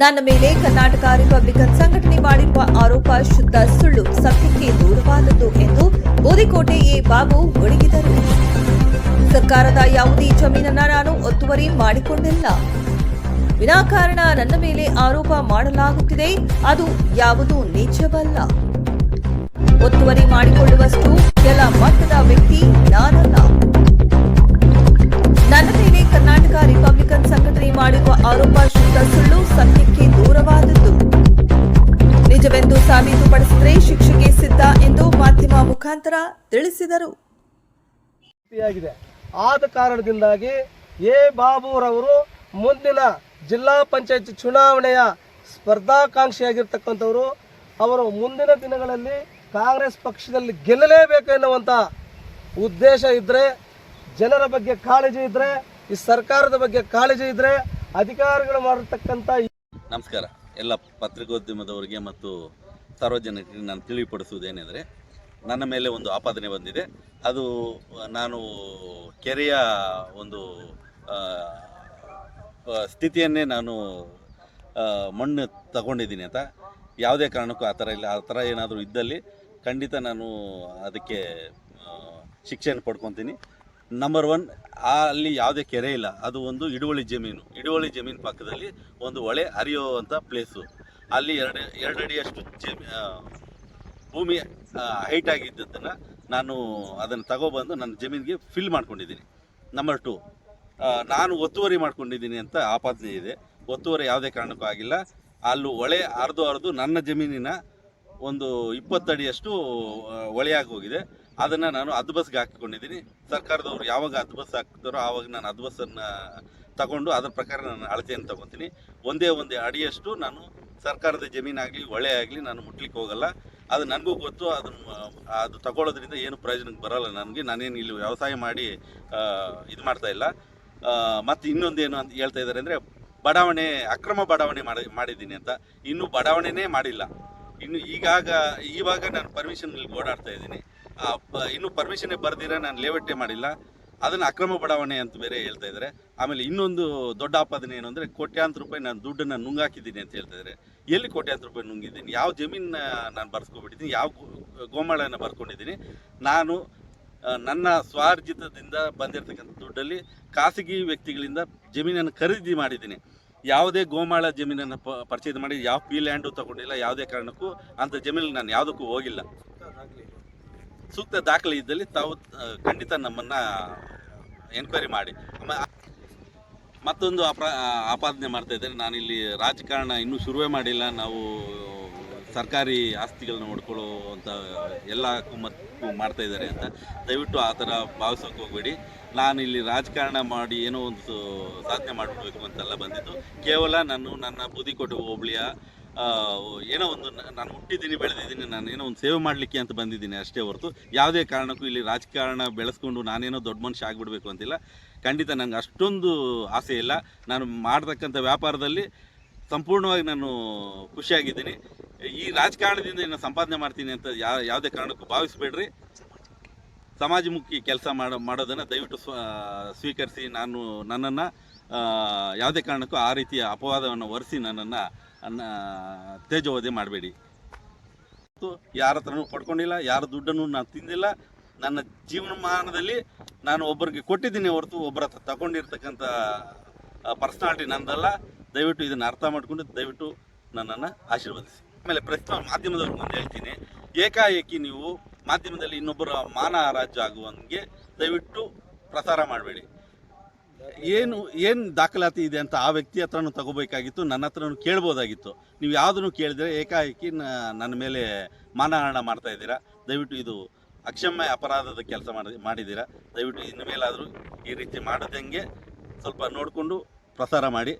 ನನ್ನ ಮೇಲೆ ಕರ್ನಾಟಕ ರಿಪಬ್ಲಿಕನ್ ಸಂಘಟನೆ ಮಾಡಿರುವ ಆರೋಪ ಶುದ್ಧ ಸುಳ್ಳು ಸತ್ಯಕ್ಕೆ ದೂರವಾದದ್ದು ಎಂದು ಗೋದಿಕೋಟೆ ಎ ಬಾಬು ಗುಡುಗಿದರು ಸರ್ಕಾರದ ಯಾವುದೇ ಜಮೀನನ್ನ ನಾನು ಒತ್ತುವರಿ ಮಾಡಿಕೊಂಡಿಲ್ಲ. ವಿನಾಕಾರಣ ನನ್ನ ಮೇಲೆ ಆರೋಪ ಮಾಡಲಾಗುತ್ತಿದೆ. ಅದು ಯಾವುದೂ ನಿಜವಲ್ಲ. ಒತ್ತುವರಿ ಮಾಡಿಕೊಳ್ಳುವಷ್ಟು ಕೆಲ ಮಟ್ಟದ ಮುಖಾಂತರ ತಿಳಿಸಿದರು. ಆದ ಕಾರಣದಿಂದಾಗಿ ಎ ಬಾಬುರವರು ಮುಂದಿನ ಜಿಲ್ಲಾ ಪಂಚಾಯತ್ ಚುನಾವಣೆಯ ಸ್ಪರ್ಧಾಕಾಂಕ್ಷಿಯಾಗಿರ್ತಕ್ಕಂಥವರು ಅವರು ಮುಂದಿನ ದಿನಗಳಲ್ಲಿ ಕಾಂಗ್ರೆಸ್ ಪಕ್ಷದಲ್ಲಿ ಗೆಲ್ಲಲೇಬೇಕು ಎನ್ನುವಂಥ ಉದ್ದೇಶ ಇದ್ದರೆ ಜನರ ಬಗ್ಗೆ ಕಾಳಜಿ ಇದ್ದರೆ ಈ ಸರ್ಕಾರದ ಬಗ್ಗೆ ಕಾಳಜಿ ಇದ್ದರೆ ಅಧಿಕಾರಿಗಳು ಮಾಡಿರ್ತಕ್ಕಂಥ ನಮಸ್ಕಾರ. ಎಲ್ಲ ಪತ್ರಿಕೋದ್ಯಮದವರಿಗೆ ಮತ್ತು ಸಾರ್ವಜನಿಕರಿಗೆ ನಾನು ತಿಳಿಪಡಿಸುವುದೇನೆಂದರೆ ನನ್ನ ಮೇಲೆ ಒಂದು ಆಪಾದನೆ ಬಂದಿದೆ. ಅದು, ನಾನು ಕೆರೆಯ ಒಂದು ಸ್ಥಿತಿಯನ್ನೇ ನಾನು ಮಣ್ಣು ತಗೊಂಡಿದ್ದೀನಿ ಅಂತ. ಯಾವುದೇ ಕಾರಣಕ್ಕೂ ಆ ಥರ ಇಲ್ಲ. ಆ ಥರ ಏನಾದರೂ ಇದ್ದಲ್ಲಿ ಖಂಡಿತ ನಾನು ಅದಕ್ಕೆ ಶಿಕ್ಷೆಯನ್ನು ಪಡ್ಕೊತೀನಿ. ನಂಬರ್ ಒನ್ ಅಲ್ಲಿ ಯಾವುದೇ ಕೆರೆ ಇಲ್ಲ. ಅದು ಒಂದು ಹಿಡುವಳಿ ಜಮೀನು. ಹಿಡುವಳಿ ಜಮೀನು ಪಕ್ಕದಲ್ಲಿ ಒಂದು ಹೊಳೆ ಹರಿಯುವಂಥ ಪ್ಲೇಸು ಅಲ್ಲಿ ಎರಡು, ಎರಡಡಿಯಷ್ಟು ಜಮೀ ಭೂಮಿ ಹೈಟ್ ಆಗಿದ್ದನ್ನು ನಾನು ಅದನ್ನು ತಗೊಬಂದು ನನ್ನ ಜಮೀನಿಗೆ ಫಿಲ್ ಮಾಡ್ಕೊಂಡಿದ್ದೀನಿ. ನಂಬರ್ ಟು ನಾನು ಒತ್ತುವರಿ ಮಾಡ್ಕೊಂಡಿದ್ದೀನಿ ಅಂತ ಆಪಾದನೆ ಇದೆ. ಒತ್ತುವರಿ ಯಾವುದೇ ಕಾರಣಕ್ಕೂ ಆಗಿಲ್ಲ. ಅಲ್ಲಿ ಹೊಳೆ ಅರ್ದು ಅರ್ದು ನನ್ನ ಜಮೀನಿನ ಒಂದು ಇಪ್ಪತ್ತಡಿಯಷ್ಟು ಹೊಳೆಯಾಗಿ ಹೋಗಿದೆ. ಅದನ್ನು ನಾನು ಅದ್ಬಸ್ಗೆ ಹಾಕಿಕೊಂಡಿದ್ದೀನಿ. ಸರ್ಕಾರದವರು ಯಾವಾಗ ಅದ್ಬಸ್ ಹಾಕ್ತಾರೋ ಆವಾಗ ನಾನು ಅದ್ಬಸ್ಸನ್ನು ತಗೊಂಡು ಅದರ ಪ್ರಕಾರ ನಾನು ಅಳತೆಯನ್ನು ತಗೊತೀನಿ. ಒಂದೇ ಒಂದೇ ಅಡಿಯಷ್ಟು ನಾನು ಸರ್ಕಾರದ ಜಮೀನಾಗಲಿ, ಹೊಳೆ ಆಗಲಿ ನಾನು ಮುಟ್ಲಿಕ್ಕೆ ಹೋಗಲ್ಲ. ಅದು ನನಗೂ ಗೊತ್ತು, ಅದು ಅದು ತಗೊಳ್ಳೋದ್ರಿಂದ ಏನು ಪ್ರಯೋಜನಕ್ಕೆ ಬರೋಲ್ಲ ನನಗೆ. ನಾನೇನು ಇಲ್ಲಿ ವ್ಯವಸಾಯ ಮಾಡಿ ಇದು ಮಾಡ್ತಾ ಇಲ್ಲ. ಮತ್ತು ಇನ್ನೊಂದೇನು ಅಂತ ಹೇಳ್ತಾ ಇದ್ದಾರೆ ಅಂದರೆ, ಬಡಾವಣೆ, ಅಕ್ರಮ ಬಡಾವಣೆ ಮಾಡಿ, ಮಾಡಿದ್ದೀನಿ ಅಂತ. ಇನ್ನೂ ಬಡಾವಣೆನೇ ಮಾಡಿಲ್ಲ. ಇನ್ನು ಈಗಾಗ, ಇವಾಗ ನಾನು ಪರ್ಮಿಷನ್ ಓಡಾಡ್ತಾ ಇದ್ದೀನಿ. ಇನ್ನೂ ಪರ್ಮಿಷನ್ನೇ ಬರ್ದಿರ, ನಾನು ಲೇವಟ್ಟೆ ಮಾಡಿಲ್ಲ. ಅದನ್ನು ಅಕ್ರಮ ಬಡಾವಣೆ ಅಂತ ಬೇರೆ ಹೇಳ್ತಾ ಇದ್ದಾರೆ ಆಮೇಲೆ ಇನ್ನೊಂದು ದೊಡ್ಡ ಆಪಾದನೆ ಏನು ಅಂದರೆ ಕೋಟ್ಯಾಂತರ ರೂಪಾಯಿ ನಾನು ದುಡ್ಡನ್ನು ನುಂಗಾಕಿದ್ದೀನಿ ಅಂತ ಹೇಳ್ತಾ ಇದ್ದಾರೆ ಎಲ್ಲಿ ಕೋಟ್ಯಾಂತರ ರೂಪಾಯಿ ನುಂಗಿದ್ದೀನಿ? ಯಾವ ಜಮೀನ ನಾನು ಬರ್ಸ್ಕೊಬಿಟ್ಟಿದ್ದೀನಿ? ಯಾವ ಗೋಮಾಳನ ಬರ್ಕೊಂಡಿದ್ದೀನಿ? ನಾನು ನನ್ನ ಸ್ವಾರ್ಜಿತದಿಂದ ಬಂದಿರತಕ್ಕಂಥ ದುಡ್ಡಲ್ಲಿ ಖಾಸಗಿ ವ್ಯಕ್ತಿಗಳಿಂದ ಜಮೀನನ್ನು ಖರೀದಿ ಮಾಡಿದ್ದೀನಿ. ಯಾವುದೇ ಗೋಮಾಳ ಜಮೀನನ್ನು ಪ ಪರ್ಚೇಸ್ ಮಾಡಿ ಯಾವ ಪಿ ಲ್ಯಾಂಡು ತಗೊಂಡಿಲ್ಲ ಯಾವುದೇ ಕಾರಣಕ್ಕೂ ಅಂಥ ಜಮೀನಲ್ಲಿ ನಾನು ಯಾವುದಕ್ಕೂ ಹೋಗಿಲ್ಲ. ಸೂಕ್ತ ದಾಖಲೆ ಇದ್ದಲ್ಲಿ ತಾವು ಖಂಡಿತ ನಮ್ಮನ್ನು ಎನ್ಕ್ವೈರಿ ಮಾಡಿ. ಮತ್ತೊಂದು ಅಪ್ರ ಆಪಾದನೆ ಮಾಡ್ತಾ ಇದ್ದಾರೆ. ನಾನಿಲ್ಲಿ ರಾಜಕಾರಣ ಇನ್ನೂ ಶುರುವೇ ಮಾಡಿಲ್ಲ. ನಾವು ಸರ್ಕಾರಿ ಆಸ್ತಿಗಳನ್ನ ನೋಡ್ಕೊಳ್ಳುವಂಥ ಎಲ್ಲ ಕುಮ್ಮಕ್ಕು ಮಾಡ್ತಾ ಇದ್ದಾರೆ ಅಂತ. ದಯವಿಟ್ಟು ಆ ಥರ ಭಾವಿಸೋಕೆ ಹೋಗಬೇಡಿ. ನಾನು ಇಲ್ಲಿ ರಾಜಕಾರಣ ಮಾಡಿ ಏನೋ ಒಂದು ಸಾಧನೆ ಮಾಡಿಬಿಡ್ಬೇಕು ಅಂತೆಲ್ಲ ಬಂದಿದ್ದು. ಕೇವಲ ನಾನು ನನ್ನ ಬೂದಿಕೋಟೆ ಹೋಬಳಿಯ ಏನೋ ಒಂದು ನಾನು ಹುಟ್ಟಿದ್ದೀನಿ, ಬೆಳೆದಿದ್ದೀನಿ, ನಾನು ಏನೋ ಒಂದು ಸೇವೆ ಮಾಡಲಿಕ್ಕೆ ಅಂತ ಬಂದಿದ್ದೀನಿ ಅಷ್ಟೇ ಹೊರತು. ಯಾವುದೇ ಕಾರಣಕ್ಕೂ ಇಲ್ಲಿ ರಾಜಕಾರಣ ಬೆಳೆಸ್ಕೊಂಡು ನಾನೇನೋ ದೊಡ್ಡ ಮನುಷ್ಯ ಆಗಿಬಿಡ್ಬೇಕು ಅಂತಿಲ್ಲ. ಖಂಡಿತ ನನಗೆ ಅಷ್ಟೊಂದು ಆಸೆ ಇಲ್ಲ. ನಾನು ಮಾಡ್ತಕ್ಕಂಥ ವ್ಯಾಪಾರದಲ್ಲಿ ಸಂಪೂರ್ಣವಾಗಿ ನಾನು ಖುಷಿಯಾಗಿದ್ದೀನಿ. ಈ ರಾಜಕಾರಣದಿಂದ ಏನು ಸಂಪಾದನೆ ಮಾಡ್ತೀನಿ ಅಂತ ಯಾವುದೇ ಕಾರಣಕ್ಕೂ ಭಾವಿಸ್ಬೇಡ್ರಿ. ಸಮಾಜಮುಖಿ ಕೆಲಸ ಮಾಡೋ, ಮಾಡೋದನ್ನು ದಯವಿಟ್ಟು ಸ್ವ, ಸ್ವೀಕರಿಸಿ. ನಾನು ನನ್ನನ್ನು ಯಾವುದೇ ಕಾರಣಕ್ಕೂ ಆ ರೀತಿಯ ಅಪವಾದವನ್ನು ಒರೆಸಿ ನನ್ನನ್ನು ಅನ್ನ ತೇಜೋವಧೆ ಮಾಡಬೇಡಿ. ಮತ್ತು ಯಾರ ಹತ್ರನೂ ಪಡ್ಕೊಂಡಿಲ್ಲ, ಯಾರ ದುಡ್ಡನ್ನು ನಾನು ತಿಂದಿಲ್ಲ. ನನ್ನ ಜೀವನಮಾನದಲ್ಲಿ ನಾನು ಒಬ್ಬರಿಗೆ ಕೊಟ್ಟಿದ್ದೀನಿ ಹೊರತು ಒಬ್ಬರ ಹತ್ರ ತಗೊಂಡಿರ್ತಕ್ಕಂಥ ಪರ್ಸ್ನಾಲಿಟಿ ನಂದಲ್ಲ. ದಯವಿಟ್ಟು ಇದನ್ನು ಅರ್ಥ ಮಾಡಿಕೊಂಡು ದಯವಿಟ್ಟು ನನ್ನನ್ನು ಆಶೀರ್ವದಿಸಿ. ಆಮೇಲೆ ಪ್ರಶ್ನೆ ಮಾಧ್ಯಮದವ್ರ ಮುಂದೆ ಹೇಳ್ತೀನಿ. ಏಕಾಏಕಿ ನೀವು ಮಾಧ್ಯಮದಲ್ಲಿ ಇನ್ನೊಬ್ಬರ ಮಾನ ರಾಜ್ಯ ಆಗುವಂಗೆ ದಯವಿಟ್ಟು ಪ್ರಸಾರ ಮಾಡಬೇಡಿ. ಏನು ಏನು ದಾಖಲಾತಿ ಇದೆ ಅಂತ ಆ ವ್ಯಕ್ತಿ ಹತ್ರನು ತಗೋಬೇಕಾಗಿತ್ತು, ನನ್ನ ಹತ್ರನೂ ಕೇಳ್ಬೋದಾಗಿತ್ತು. ನೀವು ಯಾವುದನ್ನು ಕೇಳಿದರೆ ಏಕಾಏಕಿ ನನ್ನ ಮೇಲೆ ಮಾನಹರಣ ಮಾಡ್ತಾ ಇದ್ದೀರಾ? ದಯವಿಟ್ಟು ಇದು ಅಕ್ಷಮ್ಯ ಅಪರಾಧದ ಕೆಲಸ ಮಾಡಿ, ಮಾಡಿದ್ದೀರಾ? ದಯವಿಟ್ಟು ಇನ್ನು ಮೇಲಾದರೂ ಈ ರೀತಿ ಮಾಡದಂಗೆ ಸ್ವಲ್ಪ ನೋಡಿಕೊಂಡು ಪ್ರಸಾರ ಮಾಡಿ.